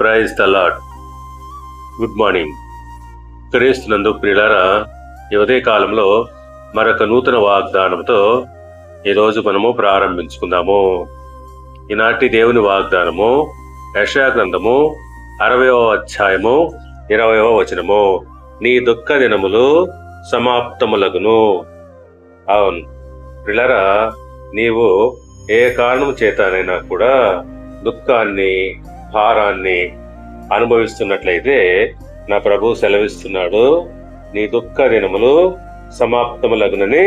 Praise the lord good morning క్రీస్తునందు ప్రియులారా ఈ ఉదయ కాలంలో మరొక నూతన వాగ్దానంతో ఈరోజు మనము ప్రారంభించుకుందాము. ఈనాటి దేవుని వాగ్దానము యశా గ్రంథము అధ్యాయము ఇరవయో వచనము. నీ దుఃఖ దినములు సమాప్తములగును. అవును. పిల్లరా నీవు ఏ కారణం చేతనైనా కూడా దుఃఖాన్ని భారాన్ని అనుభవిస్తున్నట్లయితే నా ప్రభు సెలవిస్తున్నాడు నీ దుఃఖ దినములు సమాప్తములగునని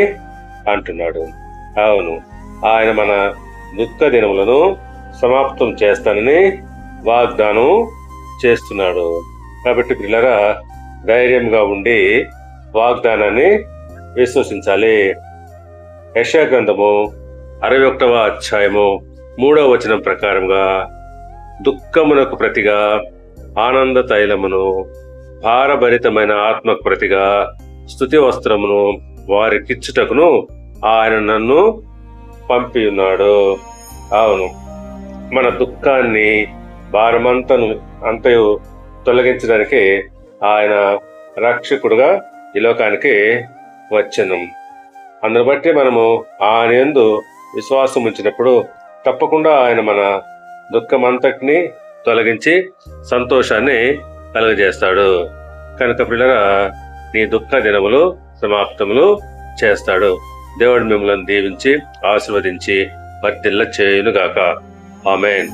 అంటున్నాడు. అవును ఆయన మన దుఃఖ దినములను సమాప్తం చేస్తానని వాగ్దానం చేస్తున్నాడు. కాబట్టి పిల్లరా ధైర్యంగా ఉండి వాగ్దానాన్ని విశ్వసించాలి. యశాగ్రంథము అరవై ఒకటవ అధ్యాయము మూడవ వచనం ప్రకారంగా దుఃఖమునకు ప్రతిగా ఆనంద తైలమును భారభరితమైన ఆత్మకు ప్రతిగా స్థుతి వస్త్రమును వారికిచ్చుటకును ఆయన నన్ను పంపి ఉన్నాడు అవును మన దుఃఖాన్ని భారమంతను అంతయు తొలగించడానికి ఆయన రక్షకుడుగా ఈ లోకానికి వచ్చను. అందును బట్టి మనము ఆయన ఎందు విశ్వాసం ఉంచినప్పుడు తప్పకుండా ఆయన మన దుఃఖం అంతటిని తొలగించి సంతోషాన్ని కలుగజేస్తాడు. కనుక పిల్లరా నీ దుఃఖ దినములు సమాప్తములు చేస్తాడు. దేవుడు మిమ్మల్ని దీవించి ఆశీర్వదించి వర్తిల్ల చేయునుగాక ఆమెన్.